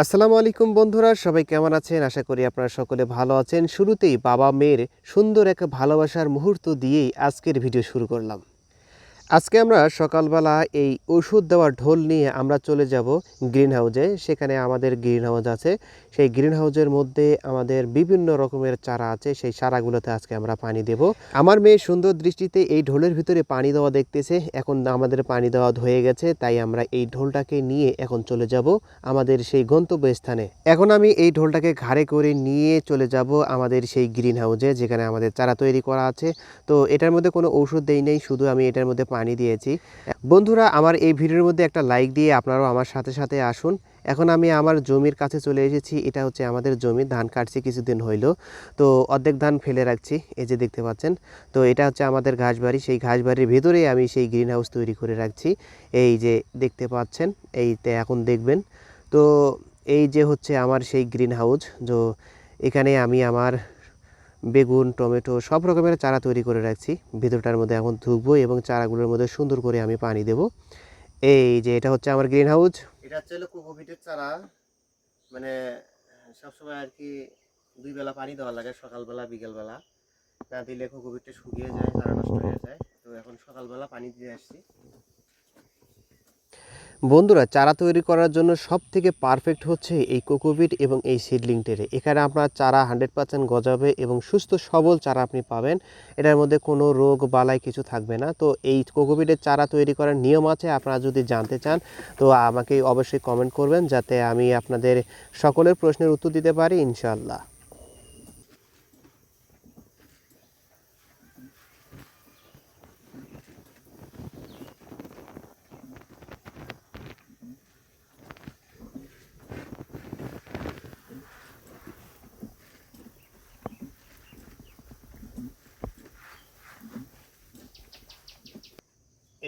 আসসালামু আলাইকুম বন্ধুরা, সবাই কেমন আছেন? আশা করি আপনারা সকলে ভালো আছেন। শুরুতেই বাবা মেয়ের সুন্দর এক ভালোবাসার মুহূর্ত দিয়েই আজকের ভিডিও শুরু করলাম। আজকে আমরা সকালবেলা এই ওষুধ দেওয়ার ঢোল নিয়ে আমরা চলে যাব গ্রিন হাউসে সেখানে আমাদের গ্রিন হাউস আছে। সেই গ্রিন হাউসের মধ্যে আমাদের বিভিন্ন রকমের চারা আছে। সেই চারাগুলোতে আজকে আমরা পানি দেব। আমার মেয়ে সুন্দর দৃষ্টিতে এই ঢোলের ভিতরে পানি দেওয়া দেখতেছে। এখন আমাদের পানি দেওয়া হয়ে গেছে, তাই আমরা এই ঢোলটাকে নিয়ে এখন চলে যাব আমাদের সেই গন্তব্য স্থানে এখন আমি এই ঢোলটাকে ঘাড়ে করে নিয়ে চলে যাব আমাদের সেই গ্রিন হাউসে যেখানে আমাদের চারা তৈরি করা আছে। তো এটার মধ্যে কোনো ঔষধ দেই নেই, শুধু আমি এটার মধ্যে পানি দিয়েছি। বন্ধুরা, আমার এই ভিডিওর মধ্যে একটা লাইক দিয়ে আপনারাও আমার সাথে সাথে আসুন। এখন আমি আমার জমির কাছে চলে এসেছি। এটা হচ্ছে আমাদের জমি, ধান কাটছি, কিছুদিন হইল। তো অর্ধেক ধান ফেলে রাখছি, এই যে দেখতে পাচ্ছেন। তো এটা হচ্ছে আমাদের ঘাসবাড়ি। সেই ঘাসবাড়ির ভেতরেই আমি সেই গ্রিন হাউস তৈরি করে রাখছি। এই যে দেখতে পাচ্ছেন, এইতে এখন দেখবেন। তো এই যে হচ্ছে আমার সেই গ্রিন হাউস তো এখানে আমি আমার বেগুন, টমেটো সব রকমের চারা তৈরি করে রাখছি। ভিতরটার মধ্যে এখন ধুকবো এবং চারাগুলোর মধ্যে সুন্দর করে আমি পানি দেব। এই যে এটা হচ্ছে আমার গ্রিন হাউস এটা হচ্ছে কোকোপিটের চারা। মানে সবসময় আর কি দুই বেলা পানি দেওয়া লাগে, সকালবেলা, বিকেলবেলা। না দিলে কোকোপিটটা শুকিয়ে যায়, চারা নষ্ট হয়ে যায়। তো এখন সকালবেলা পানি দিয়ে আসছি। বন্ধুরা, চারা তৈরি করার জন্য সব থেকে পারফেক্ট হচ্ছে এই কোকোপিট এবং এই সিডলিং টেরে। এখানে আপনার চারা হান্ড্রেড পার্সেন্ট গজাবে এবং সুস্থ সবল চারা আপনি পাবেন। এটার মধ্যে কোনো রোগ, বালাই কিছু থাকবে না। তো এই কোকোপিটের চারা তৈরি করার নিয়ম আছে, আপনারা যদি জানতে চান, তো আমাকে অবশ্যই কমেন্ট করবেন যাতে আমি আপনাদের সকলের প্রশ্নের উত্তর দিতে পারি, ইনশাআল্লাহ।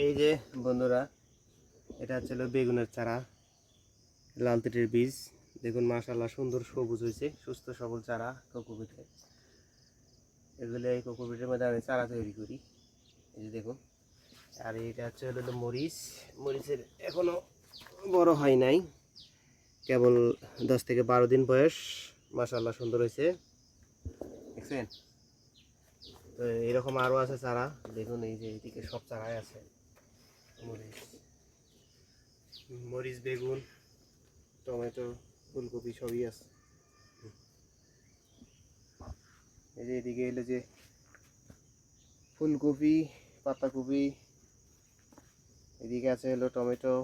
এই যে বন্ধুরা, এটা হচ্ছে হলো বেগুনের চারা লালতিটির বীজ। দেখুন মাশাল্লাহ সুন্দর সবুজ হয়েছে, সুস্থ সবল চারা কোকোপিটে। এগুলো এই কোকোপিটের মধ্যে আমি চারা তৈরি করি। এই যে দেখুন, আর এটা হচ্ছে হলো মরিচ। মরিচের এখনও বড় হয় নাই, কেবল দশ থেকে বারো দিন বয়স। মাশাল্লাহ সুন্দর হয়েছে। দেখছেন? তো এরকম আরও আছে চারা। দেখুন, এই যে এদিকে সব চারাই আছে। মরিচ, বেগুন, টমেটো, ফুলকপি সবই আছে। এই যে এদিকে এলো যে ফুলকপি, পাতাকপি, এদিকে আছে হলো টমেটো